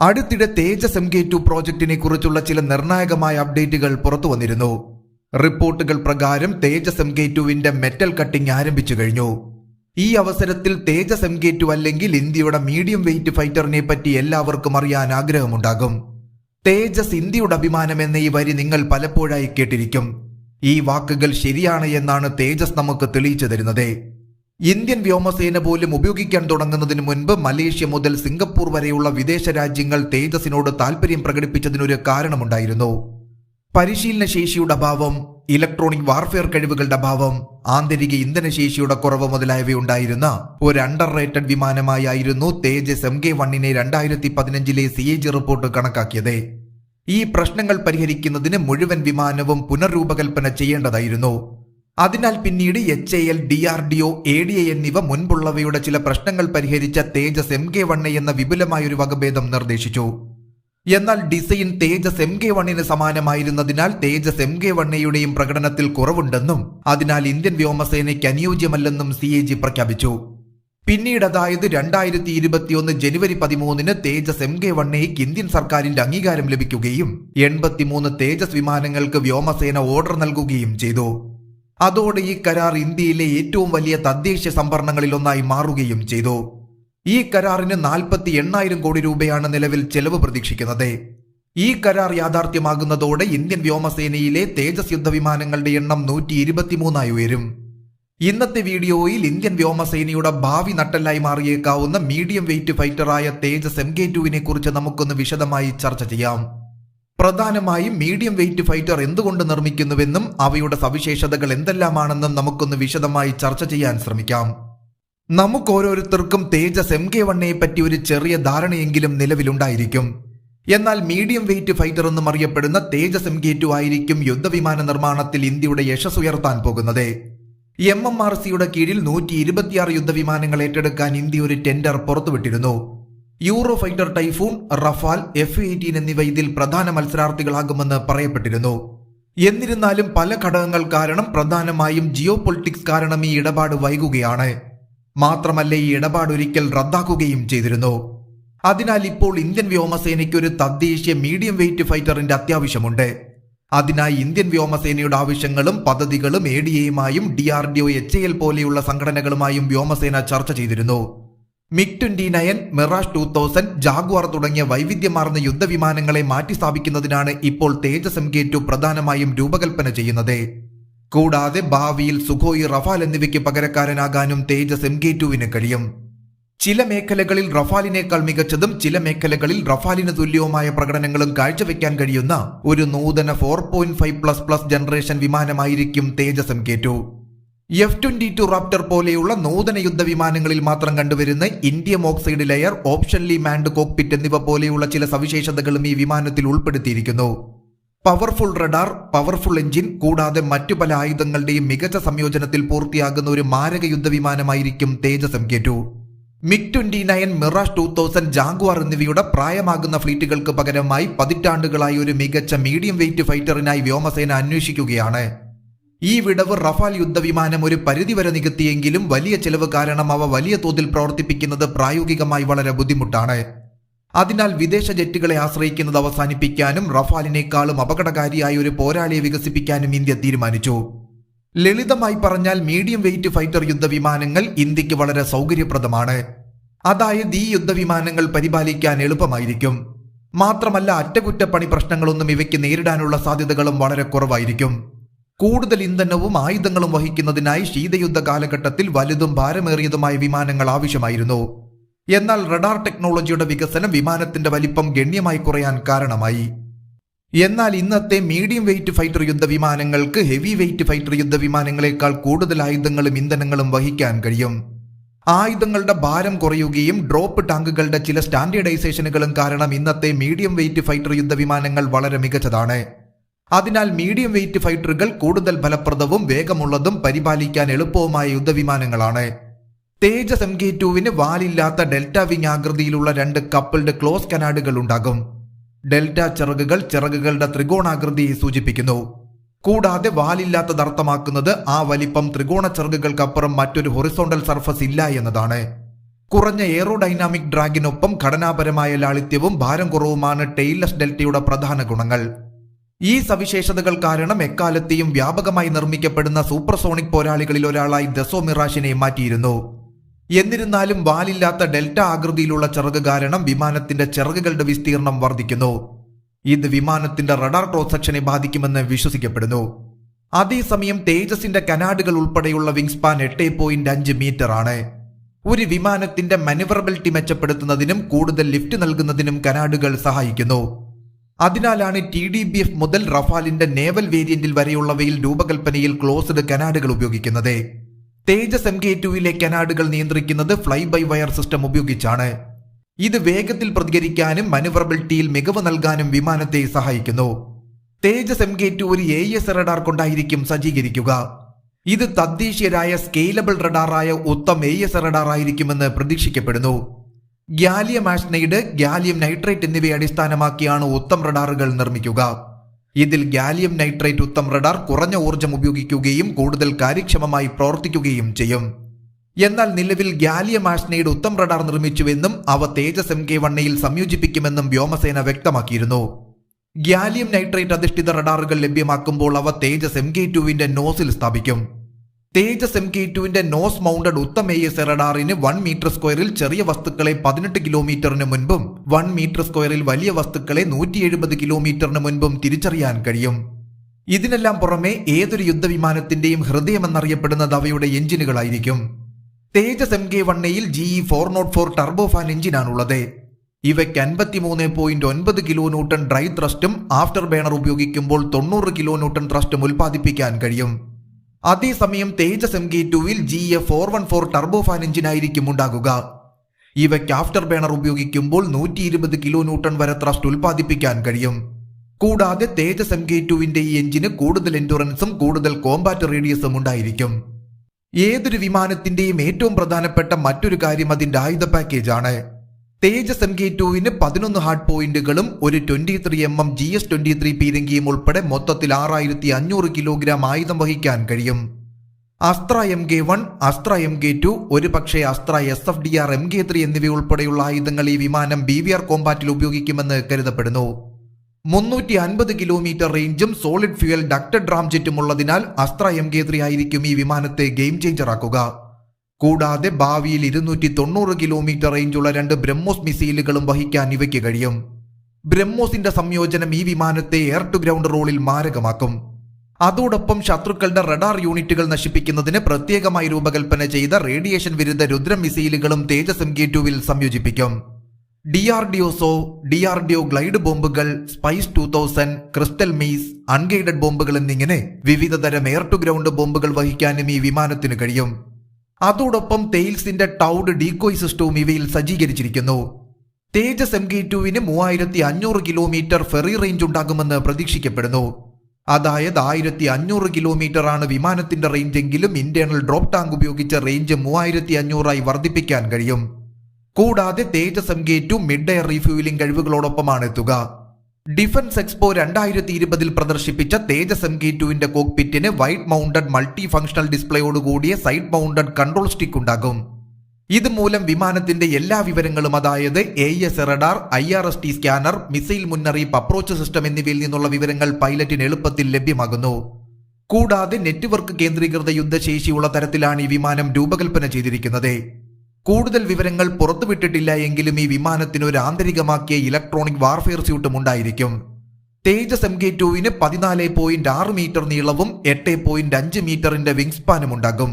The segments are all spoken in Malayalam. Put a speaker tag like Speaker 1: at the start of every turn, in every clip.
Speaker 1: അടുത്തിടെ തേജസ് എം കെ ടു പ്രോജക്റ്റിനെ കുറിച്ചുള്ള ചില നിർണായകമായ അപ്ഡേറ്റുകൾ പുറത്തു വന്നിരുന്നു. റിപ്പോർട്ടുകൾ പ്രകാരം തേജസ് എം കെ ടുവിന്റെ മെറ്റൽ കട്ടിംഗ് ആരംഭിച്ചു കഴിഞ്ഞു. ഈ അവസരത്തിൽ തേജസ് എം കെ ടു അല്ലെങ്കിൽ ഇന്ത്യയുടെ മീഡിയം വെയിറ്റ് ഫൈറ്ററിനെ പറ്റി എല്ലാവർക്കും അറിയാൻ ആഗ്രഹമുണ്ടാകും. തേജസ് ഇന്ത്യയുടെ അഭിമാനം എന്ന ഈ വരി നിങ്ങൾ പലപ്പോഴായി കേട്ടിരിക്കും. ഈ വാക്കുകൾ ശരിയാണ് എന്നാണ് തേജസ് നമുക്ക് തെളിയിച്ചു തരുന്നത്. ഇന്ത്യൻ വ്യോമസേന പോലും ഉപയോഗിക്കാൻ തുടങ്ങുന്നതിന് മുൻപ് മലേഷ്യ മുതൽ സിംഗപ്പൂർ വരെയുള്ള വിദേശ രാജ്യങ്ങൾ തേജസിനോട് താൽപര്യം പ്രകടിപ്പിച്ചതിനൊരു കാരണമുണ്ടായിരുന്നു. പരിശീലന ശേഷിയുടെ അഭാവം ഇലക്ട്രോണിക് വാർഫെയർ കഴിവുകളുടെ അഭാവം ആന്തരിക ഇന്ധനശേഷിയുടെ കുറവ് മുതലായവയുണ്ടായിരുന്ന ഒരു അണ്ടർ റേറ്റഡ് വിമാനമായിരുന്നു തേജസ് എം കെ വണ്ണിനെ രണ്ടായിരത്തി പതിനഞ്ചിലെ സി എ ജി റിപ്പോർട്ട് കണക്കാക്കിയത്. ഈ പ്രശ്നങ്ങൾ പരിഹരിക്കുന്നതിന് മുഴുവൻ വിമാനവും പുനർരൂപകൽപ്പന ചെയ്യേണ്ടതായിരുന്നു. അതിനാൽ പിന്നീട് H A L D R D O A D A എന്നിവ മുൻപുള്ളവയുടെ ചില പ്രശ്നങ്ങൾ പരിഹരിച്ച തേജസ് എം കെ വണ്ണ എന്ന വിപുലമായൊരു വകഭേദം നിർദ്ദേശിച്ചു. എന്നാൽ ഡിസൈൻ തേജസ് എം കെ വണ്ണിന് സമാനമായിരുന്നതിനാൽ തേജസ് എം കെ വണ്ണയുടെയും പ്രകടനത്തിൽ കുറവുണ്ടെന്നും അതിനാൽ ഇന്ത്യൻ വ്യോമസേനയ്ക്ക് അനുയോജ്യമല്ലെന്നും സി എ ജി പ്രഖ്യാപിച്ചു. പിന്നീട് അതായത് രണ്ടായിരത്തി ഇരുപത്തിയൊന്ന് ജനുവരി പതിമൂന്നിന് തേജസ് എം കെ വണ്ണയ്ക്ക് ഇന്ത്യൻ സർക്കാരിന്റെ അംഗീകാരം ലഭിക്കുകയും എൺപത്തിമൂന്ന് തേജസ് വിമാനങ്ങൾക്ക് വ്യോമസേന ഓർഡർ നൽകുകയും ചെയ്തു. അതോടെ ഈ കരാർ ഇന്ത്യയിലെ ഏറ്റവും വലിയ തദ്ദേശ സംഭരണങ്ങളിലൊന്നായി മാറുകയും ചെയ്തു. ഈ കരാറിന് നാൽപ്പത്തി എണ്ണായിരം കോടി രൂപയാണ് നിലവിൽ ചെലവ് പ്രതീക്ഷിക്കുന്നത്. ഈ കരാർ യാഥാർത്ഥ്യമാകുന്നതോടെ ഇന്ത്യൻ വ്യോമസേനയിലെ തേജസ് യുദ്ധവിമാനങ്ങളുടെ എണ്ണം നൂറ്റി ഇരുപത്തിമൂന്നായി ഉയരും. ഇന്നത്തെ വീഡിയോയിൽ ഇന്ത്യൻ വ്യോമസേനയുടെ ഭാവി നട്ടലായി മാറിയേക്കാവുന്ന മീഡിയം വെയിറ്റ് ഫൈറ്ററായ തേജസ് എം കെ ടുവിനെ കുറിച്ച് നമുക്കൊന്ന് വിശദമായി ചർച്ച ചെയ്യാം. പ്രധാനമായും മീഡിയം വെയിറ്റ് ഫൈറ്റർ എന്തുകൊണ്ട് നിർമ്മിക്കുന്നുവെന്നും അവയുടെ സവിശേഷതകൾ എന്തെല്ലാമാണെന്നും നമുക്കൊന്ന് വിശദമായി ചർച്ച ചെയ്യാൻ ശ്രമിക്കാം. നമുക്ക് ഓരോരുത്തർക്കും തേജസ് എം കെ വണ്ണയെ പറ്റി ഒരു ചെറിയ ധാരണയെങ്കിലും നിലവിലുണ്ടായിരിക്കും. എന്നാൽ മീഡിയം വെയിറ്റ് ഫൈറ്റർ എന്നും അറിയപ്പെടുന്ന തേജസ് എം കെ ടു ആയിരിക്കും യുദ്ധവിമാന നിർമ്മാണത്തിൽ ഇന്ത്യയുടെ യശസ് ഉയർത്താൻ പോകുന്നത് എം എം ആർ സിയുടെ കീഴിൽ നൂറ്റി ഇരുപത്തിയാറ് യുദ്ധവിമാനങ്ങൾ ഏറ്റെടുക്കാൻ ഇന്ത്യ ഒരു tender പുറത്തുവിട്ടിരുന്നു. Eurofighter Typhoon Rafale F eighteen എന്നിവ ഇതിൽ പ്രധാന മത്സരാർത്ഥികളാകുമെന്ന് പറയപ്പെട്ടിരുന്നു. എന്നിരുന്നാലും പല ഘടകങ്ങൾ കാരണം പ്രധാനമായും ജിയോ പൊളിറ്റിക്സ് കാരണം ഈ ഇടപാട് വൈകുകയാണ്. മാത്രമല്ല ഈ ഇടപാട് ഒരിക്കൽ റദ്ദാക്കുകയും ചെയ്തിരുന്നു. അതിനാൽ ഇപ്പോൾ ഇന്ത്യൻ വ്യോമസേനയ്ക്ക് ഒരു തദ്ദേശീയ മീഡിയം വെയിറ്റ് ഫൈറ്ററിന്റെ അത്യാവശ്യമുണ്ട്. അതിനായി ഇന്ത്യൻ വ്യോമസേനയുടെ ആവശ്യങ്ങളും പദ്ധതികളും A D എയുമായും D R D O H A L സംഘടനകളുമായും വ്യോമസേന ചർച്ച ചെയ്തിരുന്നു. MiG twenty nine Mirage two thousand Jaguar തുടങ്ങിയ വൈവിധ്യമാർന്ന യുദ്ധവിമാനങ്ങളെ മാറ്റിസ്ഥാപിക്കുന്നതിനാണ് ഇപ്പോൾ തേജസ് എം കെ ടു പ്രധാനമായും രൂപകൽപ്പന ചെയ്യുന്നത്. കൂടാതെ ഭാവിയിൽ സുഖോയി റഫാൽ എന്നിവയ്ക്ക് പകരക്കാരനാകാനും തേജസ് എം കെ ടുവിന് കഴിയും. ചില മേഖലകളിൽ റഫാലിനേക്കാൾ മികച്ചതും ചില മേഖലകളിൽ റഫാലിന് തുല്യവുമായ പ്രകടനങ്ങളും കാഴ്ചവെക്കാൻ കഴിയുന്ന ഒരു നൂതന four point five plus plus generation വിമാനമായിരിക്കും Tejas M K two. F twenty two Raptor പോലെയുള്ള നൂതന യുദ്ധവിമാനങ്ങളിൽ മാത്രം കണ്ടുവരുന്ന indium oxide layer optionally manned cockpit എന്നിവ പോലെയുള്ള ചില സവിശേഷതകളും ഈ വിമാനത്തിൽ ഉൾപ്പെടുത്തിയിരിക്കുന്നു. പവർഫുൾ റഡാർ പവർഫുൾ എഞ്ചിൻ കൂടാതെ മറ്റു പല ആയുധങ്ങളുടെയും മികച്ച സംയോജനത്തിൽ പൂർത്തിയാകുന്ന ഒരു മാരക യുദ്ധവിമാനമായിരിക്കും Tejas M K MiG twenty nine Mirage two thousand Jaguar എന്നിവയുടെ പ്രായമാകുന്ന ഫ്ലീറ്റുകൾക്ക് പകരമായി പതിറ്റാണ്ടുകളായി ഒരു മികച്ച മീഡിയം വെയിറ്റ് ഫൈറ്ററിനായി വ്യോമസേന അന്വേഷിക്കുകയാണ്. ഈ വിടവ് റഫാൽ യുദ്ധവിമാനം ഒരു പരിധിവരെ നികത്തിയെങ്കിലും വലിയ ചെലവ് കാരണം അവ വലിയ തോതിൽ പ്രവർത്തിപ്പിക്കുന്നത് പ്രായോഗികമായി വളരെ ബുദ്ധിമുട്ടാണ്. അതിനാൽ വിദേശ ജെറ്റുകളെ ആശ്രയിക്കുന്നത് അവസാനിപ്പിക്കാനും റഫാലിനേക്കാളും അപകടകാരിയായ ഒരു പോരാളിയെ വികസിപ്പിക്കാനും ഇന്ത്യ തീരുമാനിച്ചു. ലളിതമായി പറഞ്ഞാൽ മീഡിയം വെയിറ്റ് ഫൈറ്റർ യുദ്ധവിമാനങ്ങൾ ഇന്ത്യയ്ക്ക് വളരെ സൗകര്യപ്രദമാണ്. അതായത് ഈ യുദ്ധവിമാനങ്ങൾ പരിപാലിക്കാൻ എളുപ്പമായിരിക്കും. മാത്രമല്ല അറ്റകുറ്റപ്പണി പ്രശ്നങ്ങളൊന്നും ഇവയ്ക്ക് നേരിടാനുള്ള സാധ്യതകളും വളരെ കുറവായിരിക്കും. കൂടുതൽ ഇന്ധനവും ആയുധങ്ങളും വഹിക്കുന്നതിനായി ശീതയുദ്ധ കാലഘട്ടത്തിൽ വലുതും ഭാരമേറിയതുമായ വിമാനങ്ങൾ ആവശ്യമായിരുന്നു. എന്നാൽ റഡാർ ടെക്നോളജിയുടെ വികസനം വിമാനത്തിന്റെ വലിപ്പം ഗണ്യമായി കുറയാൻ കാരണമായി. എന്നാൽ ഇന്നത്തെ മീഡിയം വെയിറ്റ് ഫൈറ്റർ യുദ്ധവിമാനങ്ങൾക്ക് ഹെവി വെയിറ്റ് ഫൈറ്റർ യുദ്ധവിമാനങ്ങളെക്കാൾ കൂടുതൽ ആയുധങ്ങളും ഇന്ധനങ്ങളും വഹിക്കാൻ കഴിയും. ആയുധങ്ങളുടെ ഭാരം കുറയുകയും ഡ്രോപ്പ് ടാങ്കുകളുടെ ചില സ്റ്റാൻഡേർഡൈസേഷനുകളും കാരണം ഇന്നത്തെ മീഡിയം വെയിറ്റ് ഫൈറ്റർ യുദ്ധവിമാനങ്ങൾ വളരെ മികച്ചതാണ്. അതിനാൽ മീഡിയം വെയിറ്റ് ഫൈറ്ററുകൾ കൂടുതൽ ഫലപ്രദവും വേഗമുള്ളതും പരിപാലിക്കാൻ എളുപ്പവുമായ യുദ്ധവിമാനങ്ങളാണ്. തേജസ് എം കെ ടുവിന് വാലില്ലാത്ത ഡെൽറ്റ വിങ് ആകൃതിയിലുള്ള രണ്ട് കപ്പിൾഡ് ക്ലോസ് കനാഡുകൾ ഉണ്ടാകും. ഡെൽറ്റ ചിറകുകൾ ചിറകുകളുടെ ത്രികോണാകൃതിയെ സൂചിപ്പിക്കുന്നു. കൂടാതെ വാലില്ലാത്തത് അർത്ഥമാക്കുന്നത് ആ വലിപ്പം ത്രികോണ ചിറകുകൾക്കപ്പുറം മറ്റൊരു ഹൊറിസോണ്ടൽ സർഫസ് ഇല്ല എന്നതാണ്. കുറഞ്ഞ എയറോഡൈനാമിക് ഡ്രാഗിനൊപ്പം ഘടനാപരമായ ലാളിത്യവും ഭാരം കുറവുമാണ് ടെയിൽലെസ് ഡെൽറ്റയുടെ പ്രധാന ഗുണങ്ങൾ. ഈ സവിശേഷതകൾ കാരണം എക്കാലത്തെയും വ്യാപകമായി നിർമ്മിക്കപ്പെടുന്ന സൂപ്പർസോണിക് പോരാളികളിൽ ഒരാളായി ദസോ മിറാഷിനെ മാറ്റിയിരുന്നു. എന്നിരുന്നാലും വാലില്ലാത്ത ഡെൽറ്റ ആകൃതിയിലുള്ള ചിറക് കാരണം വിമാനത്തിന്റെ ചിറകുകളുടെ വിസ്തീർണം വർദ്ധിക്കുന്നു. ഇത് വിമാനത്തിന്റെ റഡാർ ക്രോസ് ബാധിക്കുമെന്ന് വിശ്വസിക്കപ്പെടുന്നു. അതേസമയം തേജസിന്റെ കനാഡുകൾ ഉൾപ്പെടെയുള്ള വിങ് സ്പാൻ എട്ട് പോയിന്റ് അഞ്ച് മീറ്റർ ആണ്. ഒരു വിമാനത്തിന്റെ മനുവറബിലിറ്റി മെച്ചപ്പെടുത്തുന്നതിനും കൂടുതൽ ലിഫ്റ്റ് നൽകുന്നതിനും കനാഡുകൾ സഹായിക്കുന്നു. അതിനാലാണ് ടി ഡി ബി എഫ് മുതൽ റഫാലിന്റെ നേവൽ വേരിയന്റിൽ വരെയുള്ളവയിൽ രൂപകൽപ്പനയിൽ ക്ലോസ്ഡ് കനാഡുകൾ ഉപയോഗിക്കുന്നത്. തേജസ് എം കെ ടുവിലെ കനാഡുകൾ നിയന്ത്രിക്കുന്നത് ഫ്ലൈ ബൈ വയർ സിസ്റ്റം ഉപയോഗിച്ചാണ്. ഇത് വേഗത്തിൽ പ്രതികരിക്കാനും മനുവറബിലിറ്റിയിൽ മികവ് നൽകാനും വിമാനത്തെ സഹായിക്കുന്നു. തേജസ് എം കെ ടു ഒരു എ എസ് റഡാർ കൊണ്ടായിരിക്കും സജ്ജീകരിക്കുക. ഇത് തദ്ദേശീയരായ സ്കെയിലബിൾ റഡാറായ ഉത്തം എ എസ് റഡാർ ആയിരിക്കുമെന്ന് പ്രതീക്ഷിക്കപ്പെടുന്നു. ഗ്യാലിയം ആഷ്നൈഡ് ഗാലിയം നൈട്രേറ്റ് എന്നിവയെ അടിസ്ഥാനമാക്കിയാണ് ഉത്തം റഡാറുകൾ നിർമ്മിക്കുക. ഇതിൽ ഗാലിയം നൈട്രേറ്റ് ഉത്തം റഡാർ കുറഞ്ഞ ഊർജം ഉപയോഗിക്കുകയും കൂടുതൽ കാര്യക്ഷമമായി പ്രവർത്തിക്കുകയും ചെയ്യും. എന്നാൽ നിലവിൽ ഗ്യാലിയം ആഷ്നൈഡ് ഉത്തം റഡാർ നിർമ്മിച്ചുവെന്നും അവ തേജസ് എം കെ വണ്ണയിൽ സംയോജിപ്പിക്കുമെന്നും വ്യോമസേന വ്യക്തമാക്കിയിരുന്നു. ഗാലിയം നൈട്രേറ്റ് അധിഷ്ഠിത റഡാറുകൾ ലഭ്യമാക്കുമ്പോൾ അവ തേജസ് എം കെ ടുവിന്റെ നോസിൽ സ്ഥാപിക്കും. തേജസ് എം കെ ടുവിന്റെ nose mounted Uttam A S റഡാറിന് one metre സ്ക്വയറിൽ ചെറിയ വസ്തുക്കളെ പതിനെട്ട് കിലോമീറ്ററിന് മുൻപും വൺ മീറ്റർ സ്ക്വയറിൽ വലിയ വസ്തുക്കളെ നൂറ്റി എഴുപത് കിലോമീറ്ററിന് മുൻപും തിരിച്ചറിയാൻ കഴിയും. ഇതിനെല്ലാം പുറമെ ഏതൊരു യുദ്ധവിമാനത്തിന്റെയും ഹൃദയമെന്നറിയപ്പെടുന്നത് അവയുടെ എഞ്ചിനുകളായിരിക്കും. Tejas M K വണ്ണയിൽ G E four nought four turbofan എഞ്ചിനാണുള്ളത്. ഇവയ്ക്ക് അൻപത്തിമൂന്ന് പോയിന്റ് ഒൻപത് കിലോ ന്യൂട്ടൺ ഡ്രൈ ത്രസ്റ്റും ആഫ്റ്റർ ബേണർ ഉപയോഗിക്കുമ്പോൾ തൊണ്ണൂറ് കിലോ ന്യൂട്ടൺ ത്രസ്റ്റും ഉൽപ്പാദിപ്പിക്കാൻ കഴിയും. അതേസമയം തേജസ് എം കെ ടുവിൽ G A four one four turbofan എഞ്ചിനായിരിക്കും ഉണ്ടാകുക. ഇവയ്ക്ക് ആഫ്റ്റർ ബേണർ ഉപയോഗിക്കുമ്പോൾ നൂറ്റി ഇരുപത് കിലോ ന്യൂട്ടൺ വരെ ത്രസ്റ്റ് ഉൽപ്പാദിപ്പിക്കാൻ കഴിയും. കൂടാതെ തേജസ് എം കെ ടുവിന്റെ ഈ എഞ്ചിന് കൂടുതൽ എൻഡുറൻസും കൂടുതൽ കോമ്പാറ്റ് റേഡിയസും ഉണ്ടായിരിക്കും. ഏതൊരു വിമാനത്തിന്റെയും ഏറ്റവും പ്രധാനപ്പെട്ട മറ്റൊരു കാര്യം അതിന്റെ ആയുധ പാക്കേജ് ആണ്. തേജസ് എം കെ ടുവിന് പതിനൊന്ന് ഹാർഡ് പോയിന്റുകളും ഒരു twenty three M M G S twenty three പീരങ്കിയും ഉൾപ്പെടെ മൊത്തത്തിൽ ആറായിരത്തി അഞ്ഞൂറ് കിലോഗ്രാം ആയുധം വഹിക്കാൻ കഴിയും. Astra M K one Astra M K two ഒരു പക്ഷേ Astra S F D R M K three എന്നിവ ഉൾപ്പെടെയുള്ള ആയുധങ്ങൾ ഈ വിമാനം ബി വി ആർ കോമ്പാറ്റിൽ ഉപയോഗിക്കുമെന്ന് കരുതപ്പെടുന്നു. മുന്നൂറ്റി അൻപത് കിലോമീറ്റർ റേഞ്ചും സോളിഡ് ഫ്യൂൽ ഡക്റ്റഡ് ജെറ്റും ഉള്ളതിനാൽ അസ്ത്ര എം കെ ത്രീ ആയിരിക്കും ഈ വിമാനത്തെ ഗെയിം ചേഞ്ചർ ആക്കുക. കൂടാതെ ഭാവിയിൽ ഇരുന്നൂറ്റി തൊണ്ണൂറ് കിലോമീറ്റർ റേഞ്ചുള്ള രണ്ട് ബ്രഹ്മോസ് മിസൈലുകളും വഹിക്കാൻ ഇവയ്ക്ക് കഴിയും. ബ്രഹ്മോസിന്റെ സംയോജനം ഈ വിമാനത്തെ എയർ ടു ഗ്രൗണ്ട് റോളിൽ മാരകമാക്കും. അതോടൊപ്പം ശത്രുക്കളുടെ റഡാർ യൂണിറ്റുകൾ നശിപ്പിക്കുന്നതിന് പ്രത്യേകമായി രൂപകൽപ്പന ചെയ്ത റേഡിയേഷൻ വിരുദ്ധ രുദ്ര മിസൈലുകളും തേജസ് എം കെ ടുവിൽ സംയോജിപ്പിക്കും D R D ഒസോ D R D O glide ബോംബുകൾ Spice two thousand Crystal Maze unguided ബോംബുകൾ എന്നിങ്ങനെ വിവിധതരം എയർ ടു ഗ്രൗണ്ട് ബോംബുകൾ വഹിക്കാനും ഈ വിമാനത്തിന് കഴിയും. അതോടൊപ്പം തെയിൽസിന്റെ ടൗഡ് ഡീക്കോയ് സിസ്റ്റവും ഇവയിൽ സജ്ജീകരിച്ചിരിക്കുന്നു. തേജസ് എം കെ ടുവിന് മൂവായിരത്തി അഞ്ഞൂറ് കിലോമീറ്റർ ഫെറി റേഞ്ച് ഉണ്ടാകുമെന്ന് പ്രതീക്ഷിക്കപ്പെടുന്നു. അതായത് ആയിരത്തി അഞ്ഞൂറ് കിലോമീറ്റർ ആണ് വിമാനത്തിന്റെ റേഞ്ച് എങ്കിലും ഇന്റേണൽ ഡ്രോപ്പ് ടാങ്ക് ഉപയോഗിച്ച റേഞ്ച് മൂവായിരത്തി അഞ്ഞൂറായി വർദ്ധിപ്പിക്കാൻ കഴിയും. കൂടാതെ Tejas M K two mid air refuelling കഴിവുകളോടൊപ്പമാണ് എത്തുക. ഡിഫൻസ് എക്സ്പോ രണ്ടായിരത്തി ഇരുപതിൽ പ്രദർശിപ്പിച്ച തേജസ് എം കെ ടുവിന്റെ കോക്പിറ്റിന് വൈറ്റ് മൗണ്ടഡ് മൾട്ടി ഫംഗ്ഷണൽ ഡിസ്പ്ലേയോട് കൂടിയ സൈഡ് മൗണ്ടഡ് കൺട്രോൾ സ്റ്റിക്ക് ഉണ്ടാകും. ഇതുമൂലം വിമാനത്തിന്റെ എല്ലാ വിവരങ്ങളും അതായത് A S radar I R S T scanner missile മുന്നറിയിപ്പ് അപ്രോച്ച് സിസ്റ്റം എന്നിവയിൽ നിന്നുള്ള വിവരങ്ങൾ പൈലറ്റിന് എളുപ്പത്തിൽ ലഭ്യമാകുന്നു. കൂടാതെ നെറ്റ്വർക്ക് കേന്ദ്രീകൃത യുദ്ധശേഷിയുള്ള തരത്തിലാണ് ഈ വിമാനം രൂപകൽപ്പന ചെയ്തിരിക്കുന്നത്. കൂടുതൽ വിവരങ്ങൾ പുറത്തുവിട്ടിട്ടില്ല എങ്കിലും ഈ വിമാനത്തിന് ഒരു ആന്തരികമാക്കിയ ഇലക്ട്രോണിക് വാർഫെയർ സ്യൂട്ടും ഉണ്ടായിരിക്കും. തേജസ് എം കെ ടുവിന് പതിനാല് പോയിന്റ് ആറ് മീറ്റർ നീളവും എട്ട് പോയിന്റ് അഞ്ച് മീറ്ററിന്റെ വിങ് സ്പാനും ഉണ്ടാകും.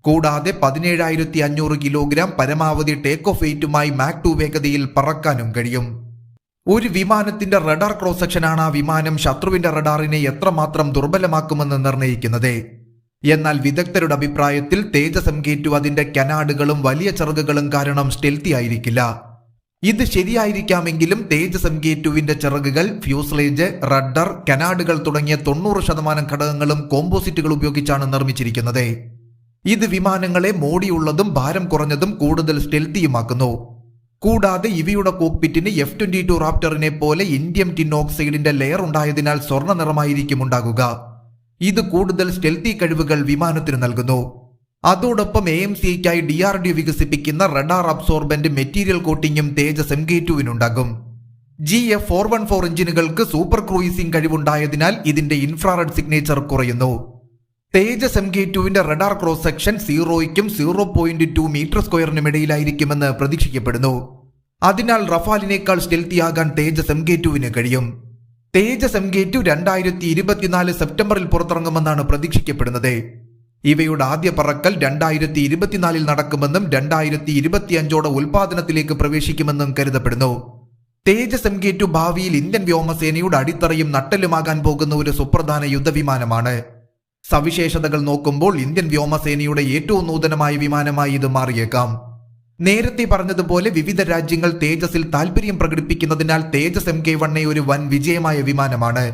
Speaker 1: കൂടാതെ പതിനേഴായിരത്തി അഞ്ഞൂറ് കിലോഗ്രാം പരമാവധി ടേക്ക് ഓഫ് വെയിറ്റുമായി മാക് ടു വേഗതയിൽ പറക്കാനും കഴിയും. ഒരു വിമാനത്തിന്റെ റഡാർ ക്രോസ് സെക്ഷനാണ് ആ വിമാനം ശത്രുവിന്റെ റഡാറിനെ എത്രമാത്രം ദുർബലമാക്കുമെന്ന് നിർണയിക്കുന്നത്. എന്നാൽ വിദഗ്ധരുടെ അഭിപ്രായത്തിൽ തേജസം കയറ്റു അതിന്റെ കനാടുകളും വലിയ ചിറകുകളും കാരണം സ്റ്റെൽത്തി ആയിരിക്കില്ല. ഇത് ശരിയായിരിക്കാമെങ്കിലും തേജസം എം ചിറകുകൾ ഫ്യൂസ്ലേജ് റഡർ കനാഡുകൾ തുടങ്ങിയ തൊണ്ണൂറ് ശതമാനം ഘടകങ്ങളും കോമ്പോസിറ്റുകൾ ഉപയോഗിച്ചാണ് നിർമ്മിച്ചിരിക്കുന്നത്. ഇത് വിമാനങ്ങളെ മോടിയുള്ളതും ഭാരം കുറഞ്ഞതും കൂടുതൽ സ്റ്റെൽത്തിയുമാക്കുന്നു കൂടാതെ ഇവയുടെ കോക്പിറ്റിന് എഫ് ട്വന്റി ടു റാപ്റ്ററിനെ പോലെ ഇന്ത്യം ടിൻ ഓക്സൈഡിന്റെ ലെയർ ഉണ്ടായതിനാൽ സ്വർണ നിറമായിരിക്കും ഉണ്ടാകുക. ഇത് കൂടുതൽ സ്റ്റെൽത്തി കഴിവുകൾ വിമാനത്തിന് നൽകുന്നു. അതോടൊപ്പം എ എം സിക്കായി ഡി ആർ ഡി വികസിപ്പിക്കുന്ന റഡാർ അബ്സോർബന്റ് മെറ്റീരിയൽ കോട്ടിങ്ങും Tejas M K ടുവിനുണ്ടാകും G F four one four എഞ്ചിനുകൾക്ക് super cruising കഴിവുണ്ടായതിനാൽ ഇതിന്റെ ഇൻഫ്രാറെഡ് സിഗ്നേച്ചർ കുറയുന്നു. തേജസ് എം കെ ടുവിന്റെ റഡാർ ക്രോസ് സെക്ഷൻ സീറോയ്ക്കും സീറോ പോയിന്റ് ടു മീറ്റർ സ്ക്വയറിനും ഇടയിലായിരിക്കുമെന്ന് പ്രതീക്ഷിക്കപ്പെടുന്നു. അതിനാൽ റഫാലിനേക്കാൾ സ്റ്റെൽത്തിയാകാൻ തേജസ് എം കെ ടുവിന് കഴിയും. തേജസ് എം കെ ടു രണ്ടായിരത്തി ഇരുപത്തിനാല് സെപ്റ്റംബറിൽ പുറത്തിറങ്ങുമെന്നാണ് പ്രതീക്ഷിക്കപ്പെടുന്നത്. ഇവയുടെ ആദ്യ പറക്കൽ രണ്ടായിരത്തി ഇരുപത്തിനാലിൽ നടക്കുമെന്നും രണ്ടായിരത്തി ഇരുപത്തിയഞ്ചോടെ ഉൽപാദനത്തിലേക്ക് പ്രവേശിക്കുമെന്നും കരുതപ്പെടുന്നു. തേജസ് എം കെ ടു ഭാവിയിൽ ഇന്ത്യൻ വ്യോമസേനയുടെ അടിത്തറയും നട്ടലുമാകാൻ പോകുന്ന ഒരു സുപ്രധാന യുദ്ധവിമാനമാണ്. സവിശേഷതകൾ നോക്കുമ്പോൾ ഇന്ത്യൻ വ്യോമസേനയുടെ ഏറ്റവും നൂതനമായ വിമാനമായി ഇത് മാറിയേക്കാം. നേരത്തെ പറഞ്ഞതുപോലെ വിവിധ രാജ്യങ്ങൾ തേജസിൽ താൽപര്യം പ്രകടിപ്പിക്കുന്നതിനാൽ തേജസ് എം കെ വണ്ണെ ഒരു വൻ വിജയമായ വിമാനമാണ്.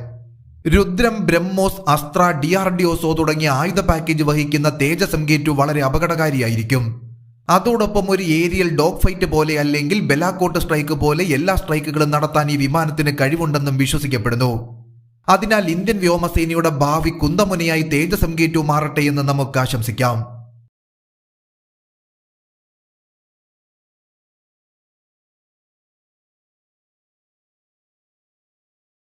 Speaker 1: Rudram BrahMos Astra D R D ഒസോ തുടങ്ങിയ ആയുധ പാക്കേജ് വഹിക്കുന്ന തേജസ് എം കെ ടു വളരെ അപകടകാരിയായിരിക്കും. അതോടൊപ്പം ഒരു ഏരിയൽ ഡോഗ് ഫൈറ്റ് പോലെ അല്ലെങ്കിൽ ബെലാക്കോട്ട് സ്ട്രൈക്ക് പോലെ എല്ലാ സ്ട്രൈക്കുകളും നടത്താൻ ഈ വിമാനത്തിന് കഴിവുണ്ടെന്നും വിശ്വസിക്കപ്പെടുന്നു. അതിനാൽ ഇന്ത്യൻ വ്യോമസേനയുടെ ഭാവി കുന്തമുനയായി തേജസ് എം കെ ടു മാറട്ടെ എന്ന് നമുക്ക് ആശംസിക്കാം.